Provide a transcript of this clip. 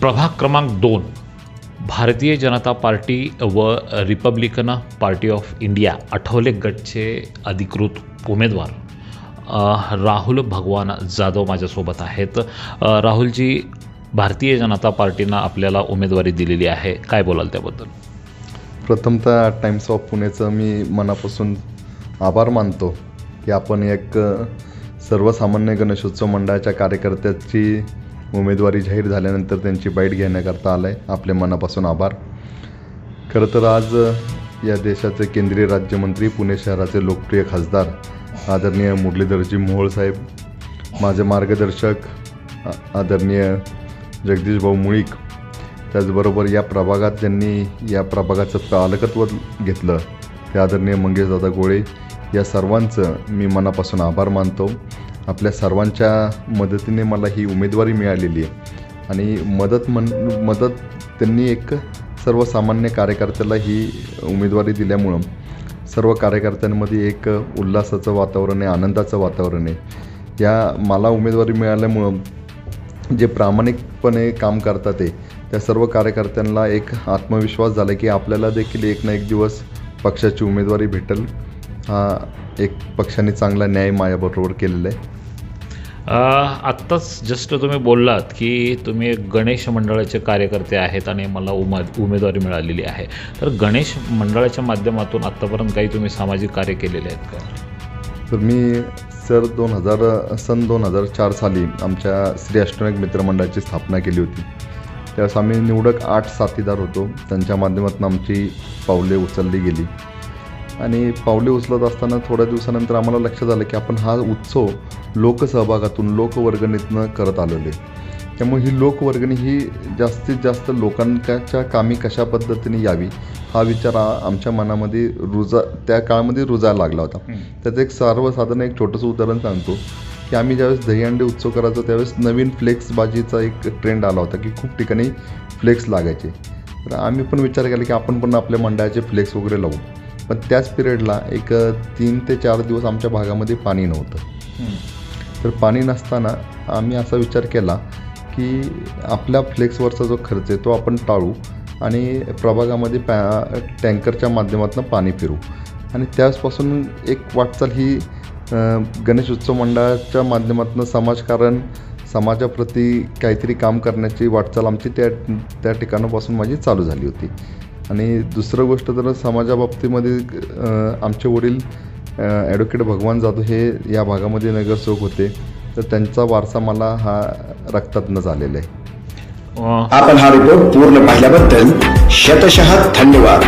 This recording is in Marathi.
प्रभाग क्रमांक दोन भारतीय जनता पार्टी व Republican party of India Athawale गटचे अधिकृत उमेदवार राहुल भगवान जाधव माझ्यासोबत आहेत. राहुलजी भारतीय जनता पार्टीनं आपल्याला उमेदवारी दिलेली आहे. काय बोलाल त्याबद्दल? प्रथमतः टाइम्स ऑफ पुणेचं मी मनापासून आभार मानतो की आपण एक सर्वसामान्य गणेशोत्सव मंडळाच्या कार्यकर्त्याची उमेदवारी जाहीर झाल्यानंतर त्यांची बाईट घेण्याकरता आलं आहे आपले मनापासून आभार. खरं तर आज या देशाचे केंद्रीय राज्यमंत्री पुणे शहराचे लोकप्रिय खासदार आदरणीय मुरलीधरजी मोहोळ साहेब माझे मार्गदर्शक आ- आदरणीय जगदीश भाऊ मुळीक त्याचबरोबर या प्रभागात ज्यांनी या प्रभागाचं पालकत्व घेतलं. ते आदरणीय मंगेशदादा गोळे या सर्वांचं मी मनापासून आभार मानतो. आपल्या सर्वांच्या मदतीने मला ही उमेदवारी मिळालेली आहे. आणि मदत म्हण मदत त्यांनी एक सर्वसामान्य कार्यकर्त्याला ही उमेदवारी दिल्यामुळं सर्व कार्यकर्त्यांमध्ये एक उल्हासाचं वातावरण आहे आनंदाचं वातावरण आहे. या मला उमेदवारी मिळाल्यामुळं जे प्रामाणिकपणे काम करतात ते त्या सर्व कार्यकर्त्यांना एक आत्मविश्वास झाला की आपल्याला देखील एक ना एक दिवस पक्षाची उमेदवारी भेटेल. हा एक पक्षाने चांगला न्याय माझ्याबरोबर केलेला आहे. आत्ताच जस्ट तुम्ही बोललात की तुम्ही गणेश मंडळाचे कार्यकर्ते आहेत आणि मला उमे उमेदवारी मिळालेली आहे. तर गणेश मंडळाच्या माध्यमातून आत्तापर्यंत काही तुम्ही सामाजिक कार्य केलेले आहेत का? तर मी सर दोन हजार सन दोन हजार चार साली आमच्या श्री अष्टनायक मित्रमंडळाची स्थापना केली होती. त्यावेळेस आम्ही निवडक आठ साथीदार होतो. त्यांच्या माध्यमातून आमची पावले उचलली गेली. आणि पावले उचलत असताना थोड्या दिवसानंतर आम्हाला लक्षात आलं की आपण हा उत्सव लोकसहभागातून लोकवर्गणीतनं करत आलेलो आहे. त्यामुळे ही लोकवर्गणी ही जास्तीत जास्त लोकांच्या कामी कशा पद्धतीने यावी हा विचार आमच्या मनामध्ये रुजा त्या काळामध्ये रुजायला लागला होता. त्याचं एक सर्वसाधारण एक छोटंसं उदाहरण सांगतो की आम्ही ज्यावेळेस दहीहंडी उत्सव करायचो त्यावेळेस नवीन फ्लेक्स बाजीचा एक ट्रेंड आला होता की खूप ठिकाणी फ्लेक्स लागायचे. तर आम्ही पण विचार केला की आपण पण आपल्या मंडळाचे फ्लेक्स वगैरे लावू. पण त्याच पिरियडला एक तीन ते चार दिवस आमच्या भागामध्ये पाणी नव्हतं. तर पाणी नसताना आम्ही असा विचार केला की आपल्या फ्लेक्सवरचा जो खर्च आहे तो आपण टाळू आणि प्रभागामध्ये पॅ टँकरच्या माध्यमातून पाणी फिरू आणि त्याचपासून एक वाटचाल ही गणेश उत्सव मंडळाच्या माध्यमातून समाजकारण समाजाप्रती काहीतरी काम करण्याची वाटचाल आमची त्या त्या ठिकाणापासून माझी चालू झाली होती. आणि दुसरं गोष्ट तर समाजाबाबतीमध्ये आमचे वडील ॲडव्होकेट भगवान जाधव हे या भागामध्ये नगरसेवक होते. तर त्यांचा वारसा मला हा रक्तातनं झालेला आहे. आपण हा रिपोर्ट पूर्ण पाहिल्याबद्दल शतशः धन्यवाद.